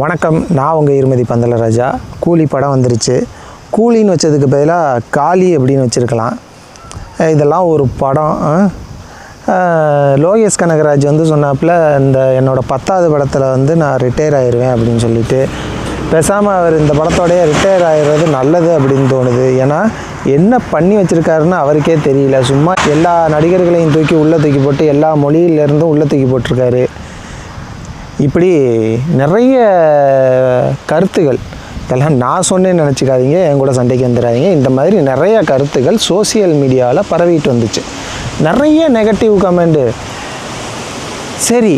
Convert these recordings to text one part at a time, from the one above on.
வணக்கம் நான் உங்கள் இருமதி பந்தலராஜா கூலி படம் வந்துருச்சு. கூலின்னு வச்சதுக்கு பதிலாக காளி அப்படின்னு வச்சுருக்கலாம். இதெல்லாம் ஒரு படம். லோகேஷ் கனகராஜ் வந்து சொன்னாப்புல இந்த என்னோடய பத்தாவது படத்தில் வந்து நான் ரிட்டையர் ஆயிடுவேன் அப்படின்னு சொல்லிட்டு. பேசாமல் அவர் இந்த படத்தோடைய ரிட்டையர் ஆகிடுறது நல்லது அப்படின்னு தோணுது. ஏன்னா என்ன பண்ணி வச்சுருக்காருன்னு அவருக்கே தெரியல. சும்மா எல்லா நடிகர்களையும் தூக்கி உள்ளே தூக்கி போட்டு எல்லா மொழியிலேருந்தும் உள்ளே தூக்கி போட்டிருக்காரு. இப்படி நிறைய கருத்துகள். இதெல்லாம் நான் சொன்னேன்னு நினச்சிக்காதீங்க என் கூட சண்டைக்கு வந்துடாதீங்க. இந்த மாதிரி நிறைய கருத்துகள் சோஷியல் மீடியாவில் பரவிட்டு வந்துச்சு. நிறைய நெகட்டிவ் கமெண்டு சரி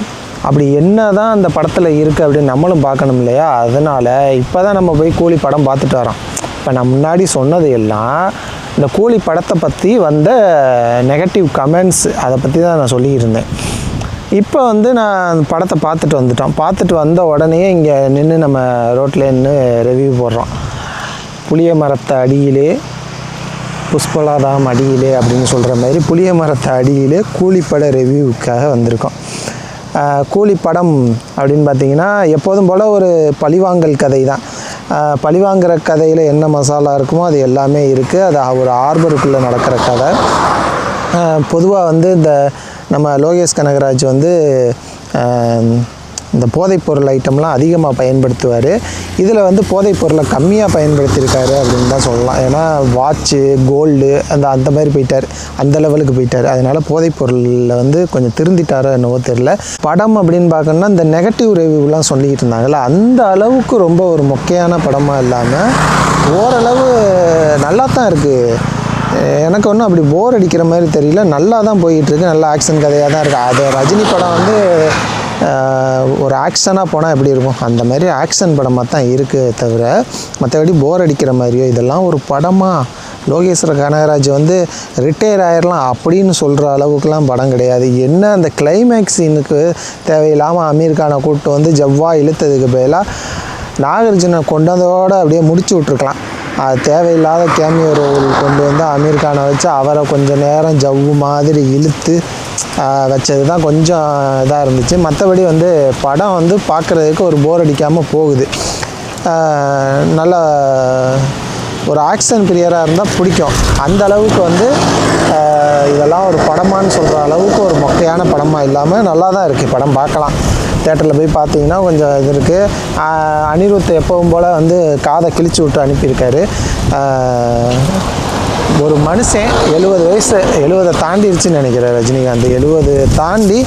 அப்படி என்ன தான் அந்த படத்தில் இருக்குது அப்படின்னு நம்மளும் பார்க்கணும் இல்லையா? அதனால் இப்போ தான் நம்ம போய் கூலி படம் பார்த்துட்டு வரோம். இப்போ நான் முன்னாடி சொன்னது எல்லாம் இந்த கூலி படத்தை பற்றி வந்த நெகட்டிவ் கமெண்ட்ஸ் அதை பற்றி தான் நான் சொல்லியிருந்தேன். இப்போ வந்து நான் அந்த படத்தை பார்த்துட்டு வந்துட்டோம். பார்த்துட்டு வந்த உடனே இங்கே நின்று நம்ம ரோட்டில் நின்று ரிவ்யூ போடுறோம். புளிய மரத்தை அடியிலே புஷ்பலாதாம் அடியிலே அப்படின்னு சொல்கிற மாதிரி புளிய மரத்தை அடியிலே கூலிப்பட ரிவ்யூவுக்காக வந்திருக்கோம். கூலிப்படம் கூலி படம் அப்படின்னு பார்த்தீங்கன்னா எப்போதும் போல் ஒரு பழிவாங்கல் கதை தான். பழிவாங்கிற கதையில் என்ன மசாலா இருக்குமோ அது எல்லாமே இருக்குது அது ஒரு ஆர்பருக்குள்ளே நடக்கிற கதை. பொதுவாக வந்து இந்த நம்ம லோகேஷ் கனகராஜ் வந்து இந்த போதைப்பொருள் ஐட்டம்லாம் அதிகமாக பயன்படுத்துவார். இதில் வந்து போதைப்பொருளை கம்மியாக பயன்படுத்தியிருக்காரு அப்படின்னு தான் சொல்லலாம். ஏன்னா வாட்ச்சு கோல்டு அந்த அந்த மாதிரி போயிட்டார். அந்த லெவலுக்கு போயிட்டார். அதனால் போதைப்பொருளில் வந்து கொஞ்சம் திருந்திட்டாரோ என்னவோ தெரில படம் அப்படின்னு பார்க்கணுன்னா இந்த நெகட்டிவ் ரிவ்யூலாம் சொல்லிக்கிட்டு இருந்தாங்கல்ல அந்த அளவுக்கு ரொம்ப ஒரு மொக்கையான படமாக இல்லாமல் ஓரளவு நல்லா தான் இருக்குது எனக்கு ஒன்றும் அப்படி போர் அடிக்கிற மாதிரி தெரியல. நல்லா தான் போயிட்டுருக்கு. நல்லா ஆக்ஷன் கதையாக தான் இருக்குது அது ரஜினி படம் வந்து ஒரு ஆக்ஷனாக போனால் எப்படி இருக்கும்? அந்த மாதிரி ஆக்ஷன் படமாக தான் இருக்குது தவிர மற்றபடி போர் அடிக்கிற மாதிரியோ இதெல்லாம் ஒரு படமாக லோகேஸ்வர கனகராஜ் வந்து ரிட்டையர் ஆயிடலாம் அப்படின்னு சொல்கிற அளவுக்குலாம் படம் கிடையாது. என்ன அந்த கிளைமேக்ஸ் சீனுக்கு தேவையில்லாமல் அமீர் கானை கூப்பிட்டு வந்து ஜவ்வா இழுத்ததுக்கு பதிலாக நாகார்ஜுனை கொண்டதோடு அப்படியே முடிச்சு விட்ருக்கலாம் தேவையில்லாத கேமியோ ரோல் கொண்டு வந்து அமீர் கானை வச்சு அவரை கொஞ்சம் நேரம் ஜவ்வு மாதிரி இழுத்து வச்சது தான் கொஞ்சம் இதாக இருந்துச்சு. மற்றபடி வந்து படம் வந்து பார்க்குறதுக்கு ஒரு போர் அடிக்காமல் போகுது. நல்ல ஒரு ஆக்ஷன் பிரியராக இருந்தால் பிடிக்கும். அந்த அளவுக்கு வந்து இதெல்லாம் ஒரு படமான்னு சொல்கிற அளவுக்கு ஒரு மொக்கையான படமாக இல்லாமல் நல்லா தான் இருக்குது படம் பார்க்கலாம். தேட்டரில் போய் பார்த்தீங்கன்னா கொஞ்சம் இது இருக்குது அனிருத் எப்பவும் போல் வந்து காதை கிழிச்சு விட்டு அனுப்பியிருக்காரு. ஒரு மனுஷன் எழுபது வயசு எழுபதை தாண்டிருச்சுன்னு நினைக்கிறேன் ரஜினிகாந்த். எழுபது தாண்டி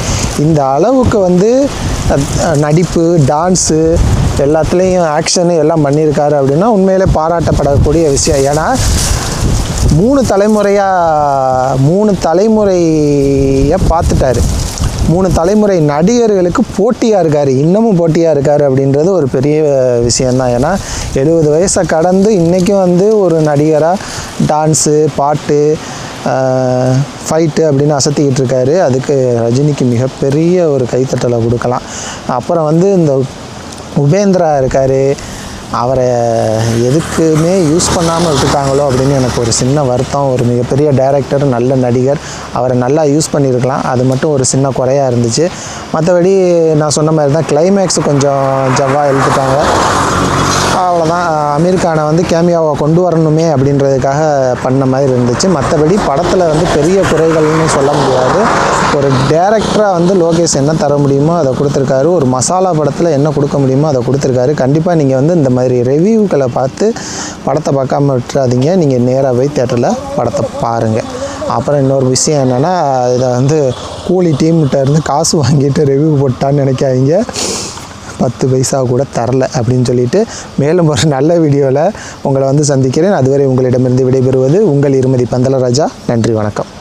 இந்த அளவுக்கு வந்து நடிப்பு டான்ஸு எல்லாத்துலேயும் ஆக்ஷனு எல்லாம் பண்ணியிருக்காரு அப்படின்னா உண்மையிலே பாராட்டப்படக்கூடிய விஷயம். ஏன்னா மூணு தலைமுறையாக மூணு தலைமுறையை பார்த்துட்டாரு. மூணு தலைமுறை நடிகர்களுக்கு போட்டியாக இருக்கார் இன்னமும் போட்டியாக இருக்கார் அப்படின்றது ஒரு பெரிய விஷயந்தான் ஏன்னா எழுபது வயசை கடந்து இன்றைக்கும் வந்து ஒரு நடிகராக டான்ஸு பாட்டு ஃபைட்டு அப்படின்னு அசத்திக்கிட்டு இருக்காரு. அதுக்கு ரஜினிக்கு மிகப்பெரிய ஒரு கைத்தட்டலை கொடுக்கலாம். அப்புறம் வந்து இந்த உபேந்திரா இருக்கார். அவரை எதுக்குமே யூஸ் பண்ணாமல் விட்டுட்டாங்களோ அப்படின்னு எனக்கு ஒரு சின்ன வருத்தம் ஒரு மிகப்பெரிய டைரக்டர் நல்ல நடிகர் அவரை நல்லா யூஸ் பண்ணியிருக்கலாம். அது மட்டும் ஒரு சின்ன குறையாக இருந்துச்சு. மற்றபடி நான் சொன்ன மாதிரி தான் கிளைமேக்ஸ் கொஞ்சம் ஜவ்வாக எழுத்துட்டாங்க அவ்வளோதான் அமீர்கானை வந்து கேமியாவை கொண்டு வரணுமே அப்படின்றதுக்காக பண்ண மாதிரி இருந்துச்சு. மற்றபடி படத்தில் வந்து பெரிய குறைகள்னு சொல்ல முடியாது. ஒரு டேரக்டராக வந்து லோகேஷ் என்ன தர முடியுமோ அதை கொடுத்துருக்காரு. ஒரு மசாலா படத்தில் என்ன கொடுக்க முடியுமோ அதை கொடுத்துருக்காரு. கண்டிப்பாக நீங்கள் வந்து இந்த மாதிரி ரிவ்யூக்களை பார்த்து படத்தை பார்க்காம விட்டுறாதீங்க. நீங்கள் நேராக போய் தேட்டரில் படத்தை பாருங்கள் அப்புறம் இன்னொரு விஷயம் என்னென்னா இதை வந்து கூலி டீம்கிட்ட இருந்து காசு வாங்கிட்டு ரிவ்யூ போட்டான்னு நினைக்காதீங்க. பத்து பைசா கூட தரல அப்படின்னு சொல்லிட்டு மேலும் ஒரு நல்ல வீடியோவில் உங்களை வந்து சந்திக்கிறேன். அதுவரை உங்களிடமிருந்து விடைபெறுவது உங்கள் இருமதி பந்தலராஜா. நன்றி வணக்கம்.